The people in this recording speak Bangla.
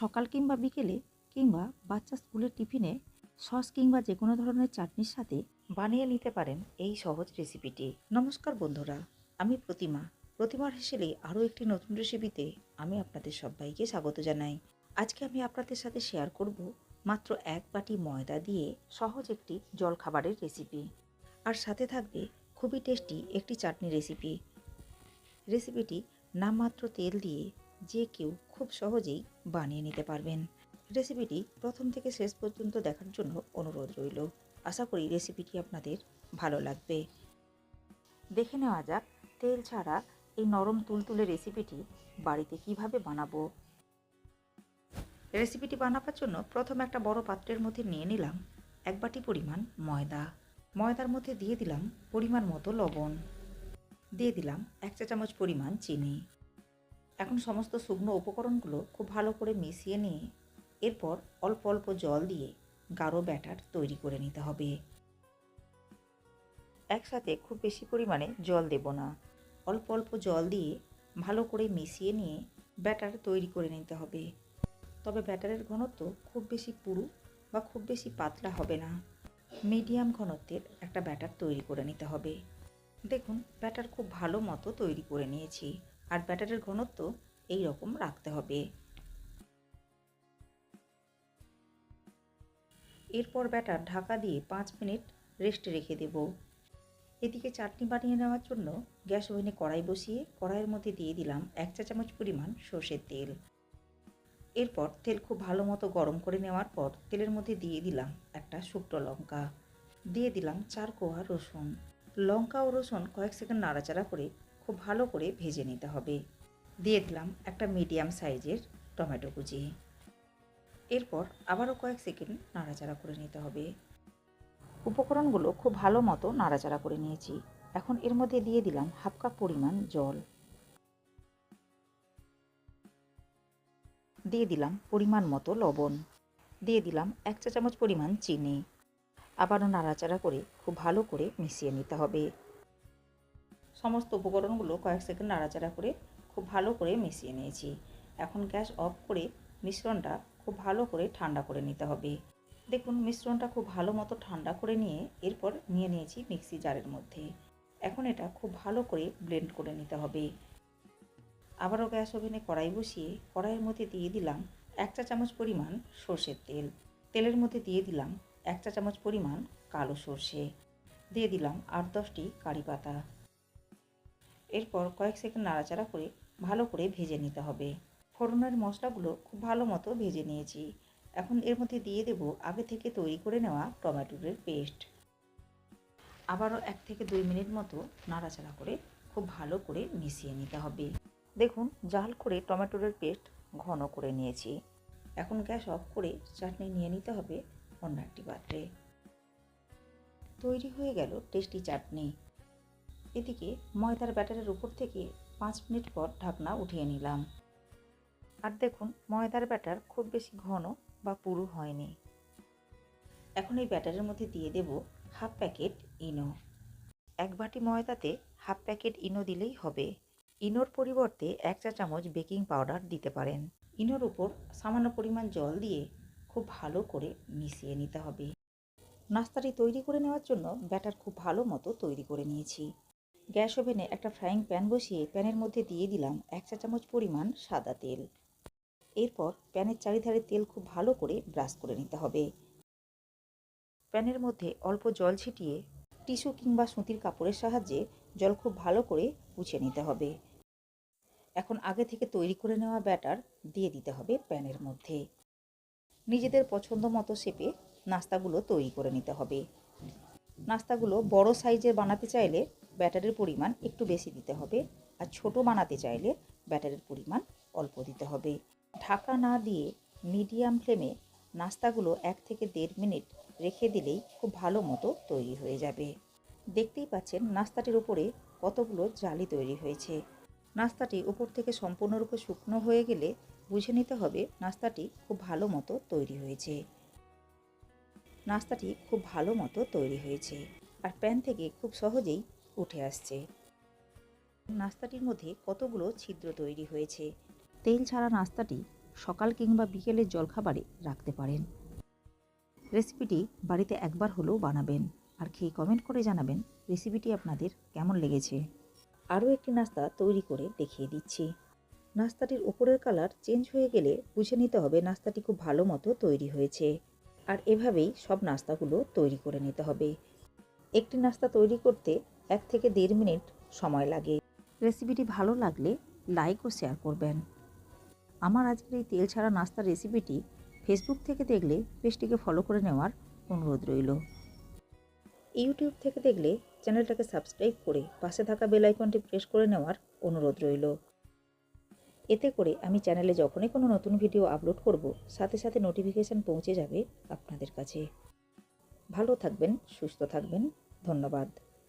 সকাল কিংবা বিকেলে কিংবা বাচ্চা স্কুলের টিফিনে সস কিংবা যে কোনো ধরনের চাটনির সাথে বানিয়ে নিতে পারেন এই সহজ রেসিপিটি। নমস্কার বন্ধুরা, আমি প্রতিমা। প্রতিমার হেসেলে আরও একটি নতুন রেসিপিতে আমি আপনাদের সবাইকে স্বাগত জানাই। আজকে আমি আপনাদের সাথে শেয়ার করব মাত্র এক বাটি ময়দা দিয়ে সহজ একটি জলখাবারের রেসিপি। আর সাথে থাকবে খুবই টেস্টি একটি চাটনি রেসিপি। রেসিপিটি নামমাত্র তেল দিয়ে যে কেউ খুব সহজেই বানিয়ে নিতে পারবেন। রেসিপিটি প্রথম থেকে শেষ পর্যন্ত দেখার জন্য অনুরোধ রইল। আশা করি রেসিপিটি আপনাদের ভালো লাগবে। দেখে নেওয়া যাক, তেল ছাড়া এই নরম তুলতুলে রেসিপিটি বাড়িতে কীভাবে বানাবো। রেসিপিটি বানাবার জন্য প্রথম একটা বড় পাত্রের মধ্যে নিয়ে নিলাম এক বাটি পরিমাণ ময়দা। ময়দার মধ্যে দিয়ে দিলাম পরিমাণ মতো লবণ। দিয়ে দিলাম এক চা চামচ পরিমাণ চিনি। এখন সমস্ত শুকনো উপকরণগুলো খুব ভালো করে মিশিয়ে নিয়ে এরপর অল্প অল্প জল দিয়ে গাঢ় ব্যাটার তৈরি করে নিতে হবে। একসাথে খুব বেশি পরিমাণে জল দেব না। অল্প অল্প জল দিয়ে ভালো করে মিশিয়ে নিয়ে ব্যাটার তৈরি করে নিতে হবে। তবে ব্যাটারের ঘনত্ব খুব বেশি পুরু বা খুব বেশি পাতলা হবে না। মিডিয়াম ঘনত্বের একটা ব্যাটার তৈরি করে নিতে হবে। দেখুন, ব্যাটার খুব ভালো মতো তৈরি করে নিয়েছি। আর ব্যাটারের ঘনত্ব এই রকম রাখতে হবে। এরপর ব্যাটার ঢাকা দিয়ে পাঁচ মিনিট রেস্টে রেখে দেব। এদিকে চাটনি বানিয়ে নেওয়ার জন্য গ্যাস ওভেনে কড়াই বসিয়ে কড়াইয়ের মধ্যে দিয়ে দিলাম এক চা চামচ পরিমাণ সর্ষের তেল। এরপর তেল খুব ভালো মতো গরম করে নেওয়ার পর তেলের মধ্যে দিয়ে দিলাম একটা শুকনো লঙ্কা। দিয়ে দিলাম চার কোয়া রসুন। লঙ্কা ও রসুন কয়েক সেকেন্ড নাড়াচাড়া করে খুব ভালো করে ভেজে নিতে হবে। দিয়ে দিলাম একটা মিডিয়াম সাইজের টমেটো কুচি। এরপর আবারও কয়েক সেকেন্ড নাড়াচাড়া করে নিতে হবে। উপকরণগুলো খুব ভালো মতো নাড়াচাড়া করে নিয়েছি। এখন এর মধ্যে দিয়ে দিলাম হাফ কাপ পরিমাণ জল। দিয়ে দিলাম পরিমাণ মতো লবণ। দিয়ে দিলাম এক চা চামচ পরিমাণ চিনি। আবারও নাড়াচাড়া করে খুব ভালো করে মিশিয়ে নিতে হবে। সমস্ত উপকরণগুলো কয়েক সেকেন্ড নাড়াচাড়া করে খুব ভালো করে মিশিয়ে নিয়েছি। এখন গ্যাস অফ করে মিশ্রণটা খুব ভালো করে ঠান্ডা করে নিতে হবে। দেখুন, মিশ্রণটা খুব ভালো মতো ঠান্ডা করে নিয়ে এরপর নিয়ে নিয়েছি মিক্সি জারের মধ্যে। এখন এটা খুব ভালো করে ব্লেন্ড করে নিতে হবে। আবারও গ্যাস ওভেনে কড়াই বসিয়ে কড়াইয়ের মধ্যে দিয়ে দিলাম এক চা চামচ পরিমাণ সর্ষের তেল। তেলের মধ্যে দিয়ে দিলাম এক চা চামচ পরিমাণ কালো সর্ষে। দিয়ে দিলাম আট দশটি কারি পাতা। এরপর কয়েক সেকেন্ড নাড়াচাড়া করে ভালো করে ভেজে নিতে হবে। ফোড়নের মশলাগুলো খুব ভালো মতো ভেজে নিয়েছি। এখন এর মধ্যে দিয়ে দেব আগে থেকে তৈরি করে নেওয়া টমেটোর পেস্ট। আবারও এক থেকে দুই মিনিট মতো নাড়াচাড়া করে খুব ভালো করে মিশিয়ে নিতে হবে। দেখুন, জাল করে টমেটোর পেস্ট ঘন করে নিয়েছি। এখন গ্যাস অফ করে চাটনি নিয়ে নিতে হবে অন্য একটি পাত্রে। তৈরি হয়ে গেল টেস্টি চাটনি। এদিকে ময়দার ব্যাটারের উপর থেকে পাঁচ মিনিট পর ঢাকনা উঠিয়ে নিলাম। আর দেখুন, ময়দার ব্যাটার খুব বেশি ঘন বা পুরু হয়নি। এখন এই ব্যাটারের মধ্যে দিয়ে দেব হাফ প্যাকেট ইনো। এক বাটি ময়দাতে হাফ প্যাকেট ইনো দিলেই হবে। ইনোর পরিবর্তে এক চা চামচ বেকিং পাউডার দিতে পারেন। ইনোর উপর সামান্য পরিমাণ জল দিয়ে খুব ভালো করে মিশিয়ে নিতে হবে। নাস্তাটি তৈরি করে নেওয়ার জন্য ব্যাটার খুব ভালো মতো তৈরি করে নিয়েছি। গ্যাস ওভেনে একটা ফ্রাইং প্যান বসিয়ে প্যানের মধ্যে দিয়ে দিলাম এক চা চামচ পরিমাণ সাদা তেল। এরপর প্যানের চারিধারে তেল খুব ভালো করে ব্রাশ করে নিতে হবে। প্যানের মধ্যে অল্প জল ছিটিয়ে টিস্যু কিংবা সুতির কাপড়ের সাহায্যে জল খুব ভালো করে মুছে নিতে হবে। এখন আগে থেকে তৈরি করে নেওয়া ব্যাটার দিয়ে দিতে হবে প্যানের মধ্যে। নিজেদের পছন্দ মতো শেপে নাস্তাগুলো তৈরি করে নিতে হবে। নাস্তাগুলো বড় সাইজের বানাতে চাইলে ব্যাটারের পরিমাণ একটু বেশি দিতে হবে আর ছোট বানাতে চাইলে ব্যাটারের পরিমাণ অল্প দিতে হবে। ঢাকা না দিয়ে মিডিয়াম ফ্লেমে নাস্তাগুলো এক থেকে দেড় মিনিট রেখে দিলেই খুব ভালো মতো তৈরি হয়ে যাবে। দেখতেই পাচ্ছেন নাস্তাটির উপরে কতগুলো জালি তৈরি হয়েছে। নাস্তাটি উপর থেকে সম্পূর্ণরূপে শুকনো হয়ে গেলে বুঝে নিতে হবে নাস্তাটি খুব ভালো মতো তৈরি হয়েছে। নাস্তাটি খুব ভালো মতো তৈরি হয়েছে। আর প্যান থেকে খুব সহজেই উঠে আসছে। নাস্তাটির মধ্যে কতগুলো ছিদ্র তৈরি হয়েছে? তেল ছাড়া নাস্তাটি সকাল কিংবা বিকেলের জলখাবারে রাখতে পারেন। রেসিপিটি বাড়িতে একবার হলেও বানাবেন আর খেয়ে কমেন্ট করে জানাবেন রেসিপিটি আপনাদের কেমন লেগেছে। আরও একটি নাস্তা তৈরি করে দেখিয়ে দিচ্ছি। নাস্তাটির ওপরের কালার চেঞ্জ হয়ে গেলে বুঝে নিতে হবে নাস্তাটি খুব ভালো মতো তৈরি হয়েছে। আর এভাবেই সব নাস্তাগুলো তৈরি করে নিতে হবে। একটি নাস্তা তৈরি করতে এক থেকে দেড় মিনিট সময় লাগে। রেসিপিটি ভালো লাগলে লাইক ও শেয়ার করবেন। আমার আজকের এই তেল ছাড়া নাস্তার রেসিপিটি ফেসবুক থেকে দেখলে পেজটিকে ফলো করে নেওয়ার অনুরোধ রইল। ইউটিউব থেকে দেখলে চ্যানেলটাকে সাবস্ক্রাইব করে পাশে থাকা বেল আইকনটি প্রেস করে নেওয়ার অনুরোধ রইল। এতে করে আমি চ্যানেলে যখনই কোনো নতুন ভিডিও আপলোড করব, সাথে সাথে নোটিফিকেশান পৌঁছে যাবে আপনাদের কাছে। ভালো থাকবেন, সুস্থ থাকবেন, ধন্যবাদ।